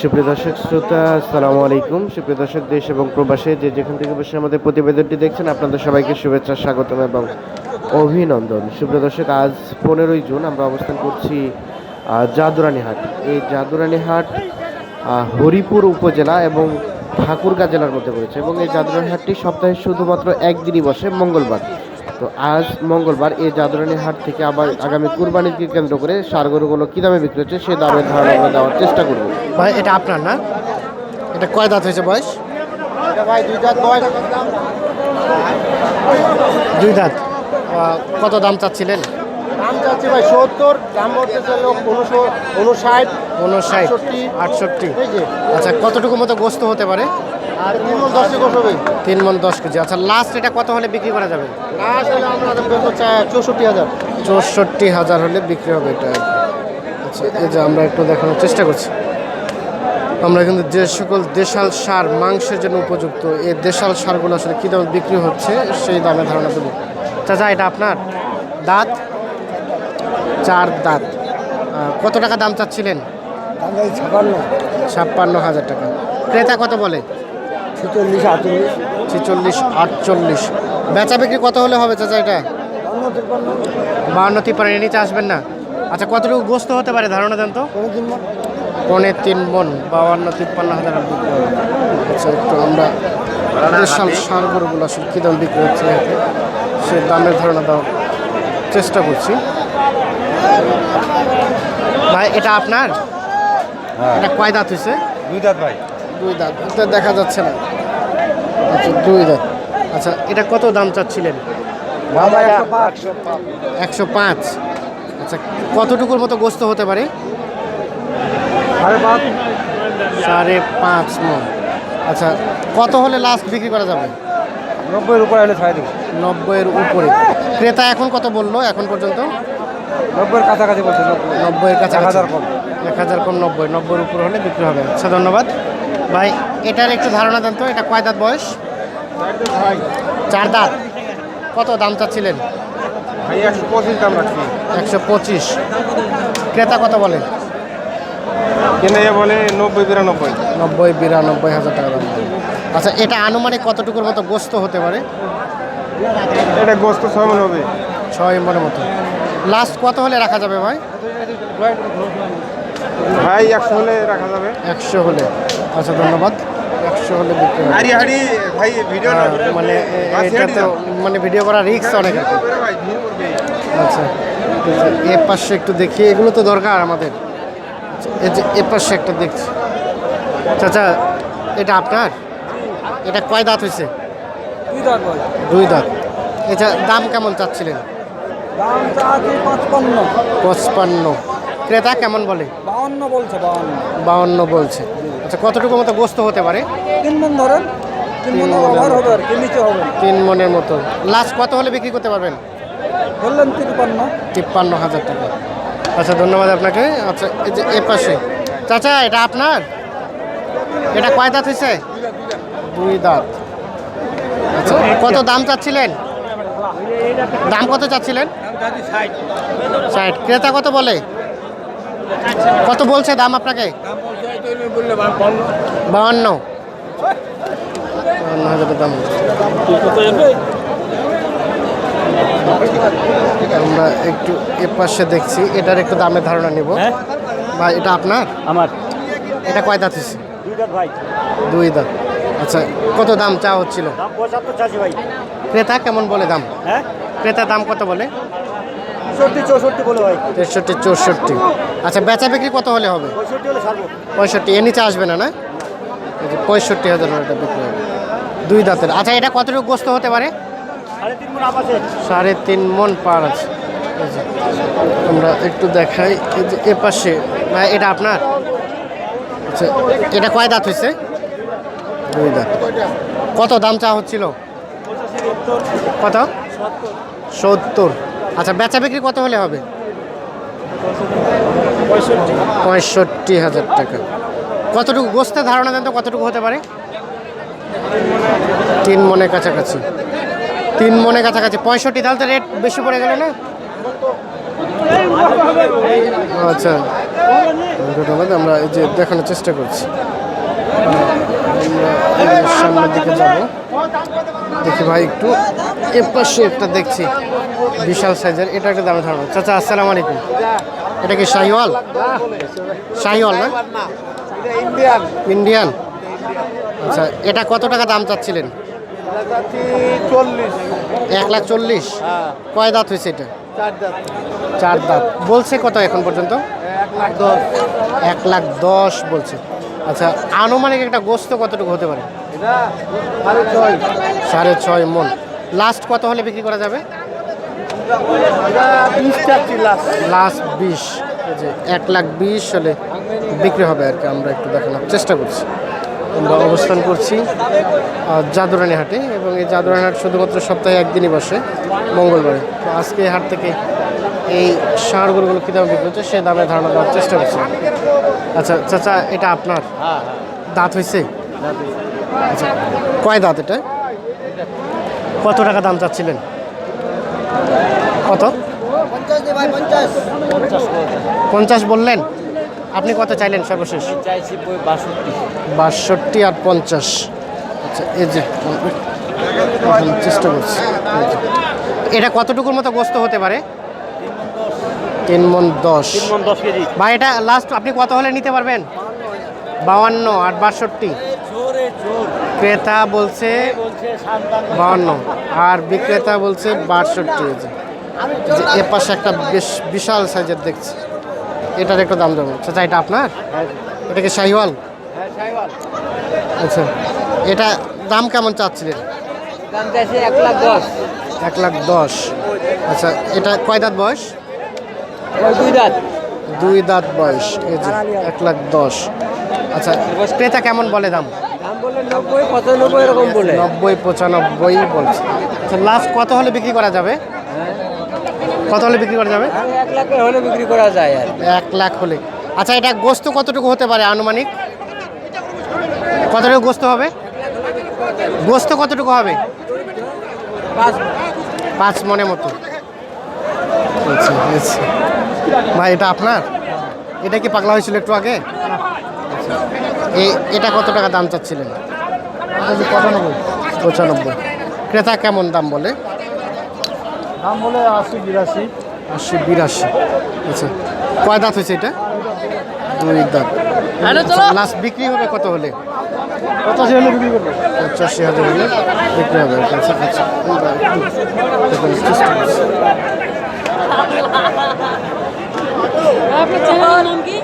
সুপ্রিয় দর্শক, শ্রোতা, আসসালামু আলাইকুম। সুপ্রিয় দর্শক, দেশ এবং প্রবাসে যে যেখান থেকে বসে আমাদের প্রতিবেদনটি দেখছেন, আপনাদের সবাইকে শুভেচ্ছা, স্বাগতম এবং অভিনন্দন। সুপ্রিয় দর্শক, আজ পনেরোই জুন, আমরা অবস্থান করছি জাদুরানী হাট। এই জাদুরানী হাট হরিপুর উপজেলা এবং ঠাকুরগাঁ জেলার মধ্যে পড়েছে এবং এই জাদুরানী হাটটি সপ্তাহে শুধুমাত্র একদিনই বসে, মঙ্গলবার। তো আজ মঙ্গলবার এই জাদুরানী হাট থেকে আবার আগামী কুরবানিকে কেন্দ্র করে সার গরুগুলো কী দামে বিক্রি হচ্ছে সেই দামের ধারণা আমরা দেওয়ার চেষ্টা করব। ভাই এটা আপনার না? এটা কয় দাঁত হয়েছে বয়স? ভাই দুই দশ দুই দাঁত। কত দাম চাচ্ছিলেন? দাম চাচ্ছি ভাই সত্তর দাম বলতেছে লোক উনষাট উনষাট আটষট্টি। আচ্ছা কতটুকু মতো গোস্ত হতে পারে? তিন মন দশে কেজি আচ্ছা লাস্ট এটা কত হলে বিক্রি করা যাবে? চৌষট্টি হাজার। চৌষট্টি হাজার হলে বিক্রি হবে এটা। আচ্ছা এই যে আমরা একটু দেখানোর চেষ্টা করছি। আমরা কিন্তু যে সকল দেশাল সার মাংসের জন্য উপযুক্ত এই দেশাল সারগুলো আসলে কী দামে বিক্রি হচ্ছে সেই দামে ধারণা দেবো। চাচা এটা আপনার? দাঁত? চার দাঁত। কত টাকা দাম চাচ্ছিলেন? ছাপান্ন। ছাপ্পান্ন হাজার টাকা। ক্রেতা কত বলে? ছেচল্লিশ আটচল্লিশ। ছেচল্লিশ আটচল্লিশ। বেচা বিক্রি কত হলে হবে চাচা এটা? বাহান্ন তিপ্পান্ন এর নিচে আসবেন না। আচ্ছা কতটুকু গোস্ত হতে পারে? ধারণা দেন তো। কোনো দিন পনে তিন মন বাউান্ন তিপ্পান্ন হাজার। আচ্ছা একটু আমরা দেশাল সার গরুগুলো আসলে কী দাম বিক্রি হচ্ছে সে দামের ধারণা দেওয়ার চেষ্টা করছি। ভাই এটা আপনার? এটা কয় দাঁত হয়েছে দুই দাঁত ভাই। দুই দাঁত। এটা দেখা যাচ্ছে না। আচ্ছা দুই দাঁত। আচ্ছা এটা কত দাম চাচ্ছিলেন? একশো পাঁচ। আচ্ছা কতটুকুর মতো গোস্ত হতে পারে? সাড়ে পাঁচ। মন আচ্ছা কত হলে লাস্ট বিক্রি করা যাবে? নব্বইয়ের উপরে হলে ছাড়ে দেবো। নব্বইয়ের উপরে। ক্রেতা এখন কত বলল এখন পর্যন্ত? নব্বইয়ের কাছাকাছি বলছে নব্বইয়ের কাছে এক হাজার কম। এক হাজার কম নব্বই। নব্বইয়ের উপর হলে বিক্রি হবে। আচ্ছা ধন্যবাদ। ভাই এটার একটু ধারণা দেন তো এটা কয় দাঁত বয়স? চার দাঁত। কত দাম চাচ্ছিলেন? ভাই একশো পঁচিশ দাম রাখছি। একশো পঁচিশ। ক্রেতা কত বলে? কিনে বলে নব্বই বিরানব্বই। নব্বই বিরানব্বই হাজার টাকা দাম। আচ্ছা এটা আনুমানিক কতটুকুর মতো গোস্ত হতে পারে? এটা গোস্ত ছয় মন হবে। ছয় মনের মতো। লাস্ট কত হলে রাখা যাবে ভাই? ভাই একশো হলে রাখা যাবে। একশো হলে। আচ্ছা ধন্যবাদ। একশো হলে হ্যাঁ, মানে এটা তো মানে ভিডিও করা রিক্স অনেক আচ্ছা এ পাশে একটু দেখি এগুলো তো দরকার আমাদের। আচ্ছা, এই যে এ পাশে একটা দেখছি। চাচা এটা আপনার? এটা কয় দাঁত হয়েছে দুই দাঁত এটা দাম কেমন চাচ্ছিলেন? পাঁচপান্ন। পঁচপান্ন। ক্রেতা কেমন বলে? বাউন্ন বলছে বাউন্ন। বাউন্ন বলছে। আচ্ছা কতটুকু মতো গোস্ত হতে পারে? তিন মন ধরেন তিন মন ওভার হবে। হবে আর কি নিচে হবে। তিন মনের মতো। লাস্ট কত হলে বিক্রি করতে পারবেন? বললেন তিপ্পান্ন। তিপ্পান্ন হাজার টাকা। আচ্ছা ধন্যবাদ আপনাকে। আচ্ছা এই যে এ পাশে। চাচা এটা আপনার? এটা কয় দাঁত হয়েছে দুই দাঁত। আচ্ছা কত দাম চাচ্ছিলেন? দাম কত চাচ্ছিলেন? ষাট। ক্রেতা কত বলে? কত বলছে দাম আপনাকে? বাহান্ন। বাহান্ন হাজারের দাম। আমরা একটু এ পাশে দেখছি এটার একটু দামের ধারণা নিব। ভাই এটা আপনার? আমার। এটা কয় দাঁত হচ্ছে দুই দাঁত ভাই। দুই দাঁত। আচ্ছা কত দাম চা হচ্ছিল? ক্রেতা কেমন বলে দাম? হ্যাঁ? ক্রেতা দাম কত বলে? চৌষট্টি চৌষট্টি বলে ভাই। তেষট্টি চৌষট্টি। আচ্ছা বেচা বিক্রি কত হলে হবে? পঁয়ষট্টি এর নিচে আসবে না না? পঁয়ষট্টি হাজার এটা বিক্রি হবে। দুই দাঁতের। আচ্ছা এটা কতটুকু গোস্ত হতে পারে? সাড়ে তিন মন পার আছে। আমরা একটু দেখাই। যে এ পাশে। এটা আপনার? আচ্ছা এটা কয় দাঁত হয়েছে দুই দাঁত। কত দাম চা হচ্ছিল? কত? সত্তর। আচ্ছা বেচা বিক্রি কত হলে হবে? পঁয়ষট্টি হাজার টাকা। কতটুকু, গোস্তের ধারণা দেন তো কতটুকু হতে পারে? তিন মনের কাছাকাছি। তিন মনে কাছাকাছি। পঁয়ষট্টি, তাহলে তো রেট বেশি পড়ে গেল না? আচ্ছা। আমরা এই যে দেখানোর চেষ্টা করছি। সামনের দিকে যাব। দেখি ভাই, একটু এ পাশে একটা দেখছি, বিশাল সাইজের, এটা একটা দামে ধারণা চাচা, আসসালামু আলাইকুম। এটা কি শাহিওয়াল? শাহিওয়াল না? ইন্ডিয়ান। আচ্ছা এটা কত টাকা দাম চাচ্ছিলেন? এক লাখ চল্লিশ। কয় দাঁত হয়েছে এটা? চার দাঁত। বলছে কত এখন পর্যন্ত? এক লাখ দশ বলছে। আচ্ছা আনুমানিক একটা গোস্ত কতটুকু হতে পারে? সাড়ে ছয়। মন। লাস্ট কত হলে বিক্রি করা যাবে? লাস্ট বিশ যে এক লাখ বিশ হলে বিক্রি হবে আর কি আমরা একটু দেখানোর চেষ্টা করছি। আমরা অবস্থান করছি জাদুরানি হাটে এবং এই জাদুরানি হাট শুধুমাত্র সপ্তাহে একদিনই বসে মঙ্গলবারে। তো আজকে এই হাট থেকে এই ষাঁড় গরুগুলো কী দামে বিক্রি হচ্ছে সে দামে ধারণা দেওয়ার চেষ্টা করছি। আচ্ছা চাচা এটা আপনার? হ্যাঁ দাঁত হয়েছে আচ্ছা কয় দাঁত এটা? কত টাকা দাম চাচ্ছিলেন? কত? পঞ্চাশ বললেন। আপনি কত চাইলেন সর্বশেষ? চাইছি বাষট্টি। আর পঞ্চাশ। আচ্ছা এই যে চেষ্টা করছি এটা কতটুকুর মতো গোস্ত হতে পারে? তিন মন দশ। তিন দশ কেজি। বা এটা লাস্ট আপনি কত হলে নিতে পারবেন? বাউান্ন আর বাষট্টি। ক্রেতা বলছে বাউান্ন আর বিক্রেতা বলছে বাষট্টি। যে এ পাশে একটা বেশ বিশাল সাইজের দেখছি। এটার একটু দাম দেবো আচ্ছা এটা আপনার? এটা কি শাহিওয়াল? আচ্ছা এটা দাম কেমন চাচ্ছিলেন? এক লাখ দশ। এক লাখ দশ। আচ্ছা এটা কয় দাঁত বয়স? দুই দাঁত। দুই দাঁত বয়স এই যে এক লাখ দশ। আচ্ছা ক্রেতা কেমন বলে দাম? নব্বই পঁচানব্বই এরকম বলে। নব্বই পঁচানব্বই বলছে। আচ্ছা লাস্ট কত হলে বিক্রি করা যাবে? কত হলে বিক্রি করা যাবে? এক লাখের হলে বিক্রি করা যায় আর এক লাখ হলে। আচ্ছা এটা গোস্ত কতটুকু হতে পারে আনুমানিক? কতটুকু গোস্ত হবে? গোস্ত কতটুকু হবে? পাঁচ মনে। মতো। আচ্ছা আচ্ছা। ভাই এটা আপনার? এটা কি পাগলা হয়েছিল একটু আগে। এই এটা কত টাকা দাম চাচ্ছিলেন? পঁচানব্বই। পঁচানব্বই। ক্রেতা কেমন দাম বলে? দাম বলে আশি বিরাশি। আশি বিরাশি। আচ্ছা কয় দাঁত হয়েছে এটা? দুই দাঁত। লাস্ট বিক্রি হবে কত হলে? পঁচাশি হলে বিক্রি করব। পঁচাশি হাজার হলে বিক্রি হবে আচ্ছা আচ্ছা। আপনার নাম কি?